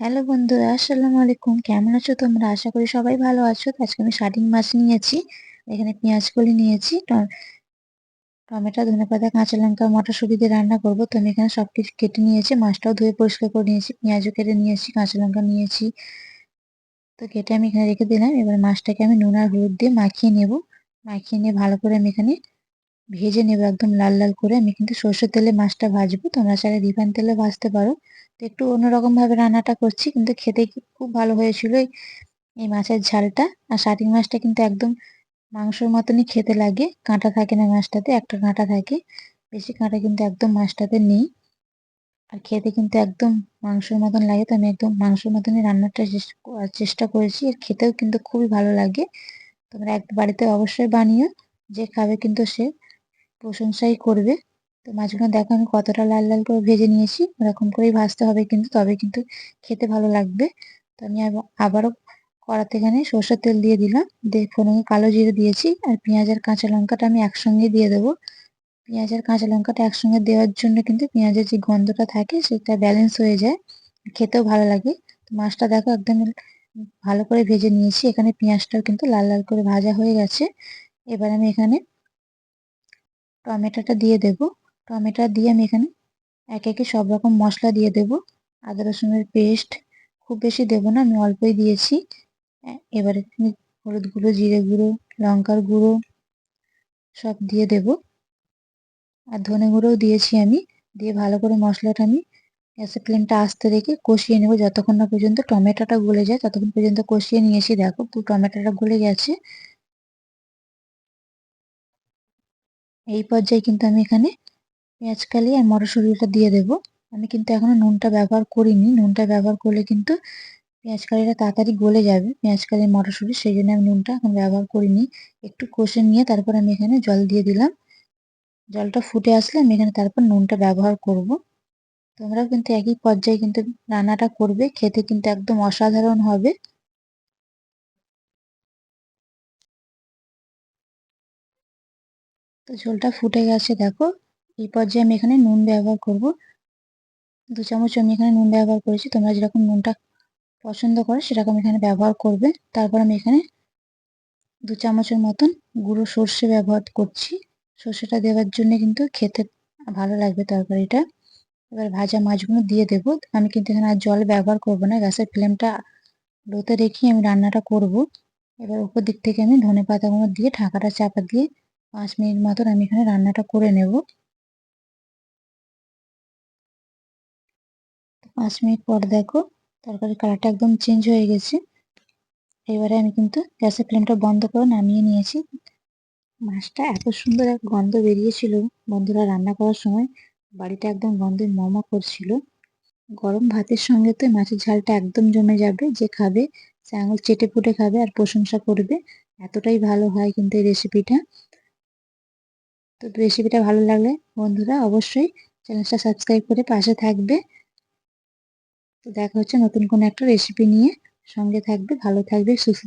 Hello বন্ধুরা, আসসালামু আলাইকুম। কেমন আছো তোমরা? আশা করি সবাই ভালো আছো। আজকে আমি শাটিং মাছ নিয়েছি, এখানে পেঁয়াজ কলি নিয়েছি টমেটো, ধনেপাতা, কাঁচা লঙ্কা, মটরশুঁটি দিয়ে রান্না করব। তো আমি এখানে সব কিছু কেটে নিয়েছি, মাছটাও ধুয়ে পরিষ্কার করে নিয়েছি, পেঁয়াজও কেটে নিয়েছি, কাঁচা লঙ্কা নিয়েছি। তো কেটে আমি এখানে রেখে দিলাম। এবার মাছটাকে আমি নুন আর হলুদ দিয়ে মাখিয়ে নেব। মাখিয়ে নিয়ে ভালো করে আমি এখানে ভেজে নেব একদম লাল লাল করে। আমি কিন্তু সর্ষের তেলে মাছটা ভাজবো। তোমরা চাইলে রিফাইন তেলে ভাজতে পারো। তো একটু অন্যরকম ভাবে রান্নাটা করছি, কিন্তু খেতে খুব ভালো হয়েছিল এই মাছের ঝালটা। আর শাটিং মাছটা কিন্তু একদম মাংসর মতনই খেতে লাগে। কাঁটা থাকে না মাছটাতে, একটা কাঁটা থাকে। বেশি কাঁটা কিন্তু একদম মাছটাতে নেই। আর খেতে কিন্তু একদম মাংসের মতন লাগে। তো আমি একদম মাংসের মতনই রান্নাটা চেষ্টা করেছি। আর খেতেও কিন্তু খুবই ভালো লাগে। তোমরা এক বাড়িতে অবশ্যই বানিও। যে খাবে কিন্তু সে। প্রশংসাই করবে। তো মাছগুলো দেখো আমি কতটা লাল লাল করে ভেজে নিয়েছি, ওরকম করেই ভাজতে হবে কিন্তু, তবে কিন্তু খেতে ভালো লাগবে। তো আমি আবারও কড়াতে এখানে সর্ষের তেল দিয়ে দিলাম। দিয়ে ফোনে কালো জিরে দিয়েছি আর পেঁয়াজ আর কাঁচা লঙ্কাটা আমি একসঙ্গে দিয়ে দেবো। পেঁয়াজ আর কাঁচা লঙ্কাটা একসঙ্গে দেওয়ার জন্য কিন্তু পেঁয়াজের যে গন্ধটা থাকে সেটা ব্যালেন্স হয়ে যায়। খেতেও ভালো লাগে। তো মাছটা দেখো একদম ভালো করে ভেজে নিয়েছি। এখানে পেঁয়াজটাও কিন্তু লাল লাল করে ভাজা হয়ে গেছে। এবার আমি এখানে টমেটোটা দিয়ে দেব। টমেটো দিয়ে আমি এখানে একে একে সব রকম মশলা দিয়ে দেব। আদা রসুনের পেস্ট খুব বেশি দেব না, আমি অল্পই দিয়েছি। এবারে হলুদ গুঁড়ো, জিরে গুঁড়ো, লঙ্কার গুঁড়ো সব দিয়ে দেব। আর ধনে গুঁড়োও দিয়েছি আমি। দিয়ে ভালো করে মশলাটা আমি গ্যাসের ফ্লেমটা আস্তে রেখে কষিয়ে নেব। যতক্ষণ না পর্যন্ত টমেটোটা গলে যায়, ততক্ষণ পর্যন্ত কষিয়ে নিয়েছি দেখো পুরো টমেটোটা গলে গেছে। এই পর্যায়ে কিন্তু আমি এখানে পেঁয়াজ, কালি আর মটরশুঁটিটা দিয়ে দেব। আমি কিন্তু এখনও নুনটা ব্যবহার করিনি। নুনটা ব্যবহার করলে কিন্তু পেঁয়াজ, কালিটা তাড়াতাড়ি গলে যাবে। পেঁয়াজ, কালি, মটরশুঁটি, সেই জন্য আমি নুনটা এখন ব্যবহার করিনি। একটু কষে নিয়ে তারপর আমি এখানে জল দিয়ে দিলাম। জলটা ফুটে আসলে আমি এখানে তারপর নুনটা ব্যবহার করব। তোমরাও কিন্তু একই পর্যায়ে কিন্তু রান্নাটা করবে। খেতে কিন্তু একদম অসাধারণ হবে। তো ঝোলটা ফুটে গেছে, দেখো। এই পর্যায়ে আমি এখানে নুন ব্যবহার করব, দু চামচ আমি এখানে নুন ব্যবহার করেছি। তোমরা যেরকম নুনটা পছন্দ করো, সেরকম এখানে ব্যবহার করবে। তারপর আমি এখানে দু চামচের মতন গুঁড়ো সর্ষে ব্যবহার করছি। সর্ষেটা দেওয়ার জন্য কিন্তু খেতে ভালো লাগবে তরকারিটা। এবার ভাজা মাছগুলো দিয়ে দেব। আমি কিন্তু এখানে আর জল ব্যবহার করব না, গ্যাসের ফ্লেমটা লোতে রেখে আমি রান্নাটা করব। এবার উপর দিক থেকে আমি ধনে পাতাগুলো দিয়ে ঢাকাটা চাপা দিয়ে পাঁচ মিনিট মতন আমি এখানে রান্নাটা করে নেব। পাঁচ মিনিট পর দেখো তরকারির কালারটা একদম চেঞ্জ হয়ে গেছে। এবারে আমি কিন্তু গ্যাসের ফ্লেমটা বন্ধ করে নামিয়ে নিয়েছি। মাছটা এত সুন্দর এক গন্ধ বেরিয়েছিল বন্ধুরা রান্না করার সময়। বাড়িটা একদম গন্ধে মমা করছিল। গরম ভাতের সঙ্গে তো মাছের ঝালটা একদম জমে যাবে। যে খাবে, সে আঙুল চেটে ফুটে খাবে আর প্রশংসা করবে। এতটাই ভালো হয় কিন্তু এই রেসিপিটা তো রেসিপিটা ভালো লাগলে বন্ধুরা অবশ্যই চ্যানেলটা সাবস্ক্রাইব করে পাশে থাকবে। তো দেখা হচ্ছে নতুন কোনো একটা রেসিপি নিয়ে। সঙ্গে থাকবে, ভালো থাকবে, সুস্থ